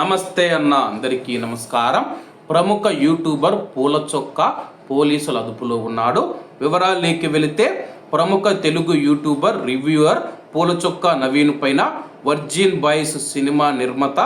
నమస్తే అన్న అందరికీ నమస్కారం. ప్రముఖ యూట్యూబర్ పూల చొక్క పోలీసుల అదుపులో ఉన్నాడు. వివరాల్లోకి వెళితే ప్రముఖ తెలుగు యూట్యూబర్ రివ్యూవర్ పూల చొక్క నవీన్ పైన వర్జిన్ బాయ్స్ సినిమా నిర్మాత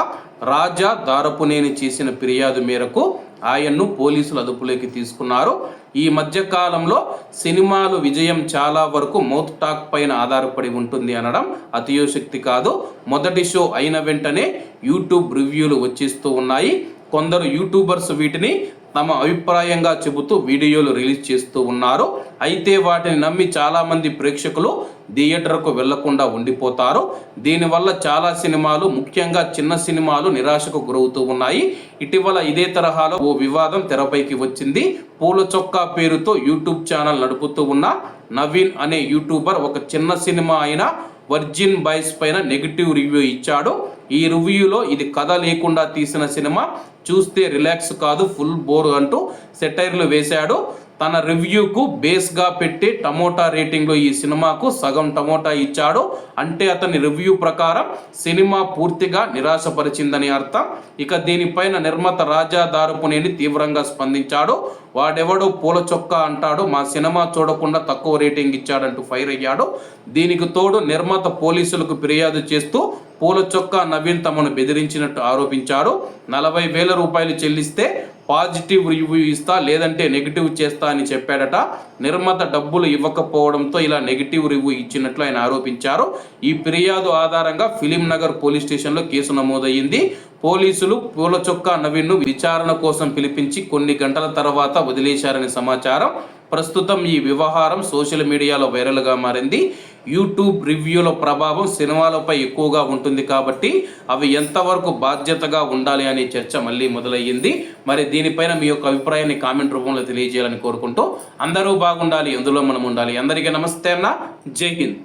రాజా దారపునేని చేసిన ఫిర్యాదు మేరకు ఆయన్ను పోలీసులు అదుపులోకి తీసుకున్నారు. ఈ మధ్య కాలంలో సినిమాలు విజయం చాలా వరకు మౌత్ టాక్ పైన ఆధారపడి ఉంటుంది అనడం అతియోశక్తి కాదు. మొదటి షో అయిన వెంటనే యూట్యూబ్ రివ్యూలు వచ్చేస్తూ ఉన్నాయి. కొందరు యూట్యూబర్స్ వీటిని తమ అభిప్రాయంగా చెబుతూ వీడియోలు రిలీజ్ చేస్తూ ఉన్నారు. అయితే వాటిని నమ్మి చాలామంది ప్రేక్షకులు థియేటర్కు వెళ్ళకుండా ఉండిపోతారు. దీనివల్ల చాలా సినిమాలు ముఖ్యంగా చిన్న సినిమాలు నిరాశకు గురవుతూ ఉన్నాయి. ఇటీవల ఇదే తరహాలో ఓ వివాదం తెరపైకి వచ్చింది. పూల చొక్కా పేరుతో యూట్యూబ్ ఛానల్ నడుపుతూ ఉన్న నవీన్ అనే యూట్యూబర్ ఒక చిన్న సినిమా అయిన వర్జిన్ బాయ్స్ పైన నెగిటివ్ రివ్యూ ఇచ్చాడు. ఈ రివ్యూలో ఇది కథ లేకుండా తీసిన సినిమా. చూస్తే రిలాక్స్ కాదు ఫుల్ బోర్ అంటూ సెటైర్లు వేశాడు. తన రివ్యూకు బేస్గా పెట్టి టమోటా రేటింగ్లో ఈ సినిమాకు సగం టమోటా ఇచ్చాడు. అంటే అతని రివ్యూ ప్రకారం సినిమా పూర్తిగా నిరాశపరిచిందని అర్థం. ఇక దీనిపైన నిర్మాత రాజా దారుపునేని తీవ్రంగా స్పందించాడు. వాడెవడో పూల చొక్కా అంటాడు. మా సినిమా చూడకుండా తక్కువ రేటింగ్ ఇచ్చాడంటూ ఫైర్ అయ్యాడు. దీనికి తోడు నిర్మాత పోలీసులకు ఫిర్యాదు చేస్తూ పూల చొక్కా నవీన్ తమను బెదిరించినట్టు ఆరోపించారు నలభై వేల రూపాయలు చెల్లిస్తే పాజిటివ్ రివ్యూ ఇస్తా లేదంటే నెగిటివ్ చేస్తా అని చెప్పాడట. నిర్మత డబ్బులు ఇవ్వకపోవడంతో ఇలా నెగిటివ్ రివ్యూ ఇచ్చినట్లు ఆయన ఆరోపించారు. ఈ ఫిర్యాదు ఆధారంగా ఫిలిం నగర్ పోలీస్ స్టేషన్లో కేసు నమోదయ్యింది. పోలీసులు పూల చొక్కా నవీన్ను విచారణ కోసం పిలిపించి కొన్ని గంటల తర్వాత వదిలేశారని సమాచారం. ప్రస్తుతం ఈ వ్యవహారం సోషల్ మీడియాలో వైరల్గా మారింది. యూట్యూబ్ రివ్యూల ప్రభావం సినిమాలపై ఎక్కువగా ఉంటుంది కాబట్టి అవి ఎంతవరకు బాధ్యతగా ఉండాలి అనే చర్చ మళ్ళీ మొదలయ్యింది. మరి దీనిపైన మీ యొక్క అభిప్రాయాన్ని కామెంట్ రూపంలో తెలియజేయాలని కోరుకుంటూ అందరూ బాగుండాలి ఎందులో మనం ఉండాలి. అందరికీ నమస్తే అన్న. జై హింద్.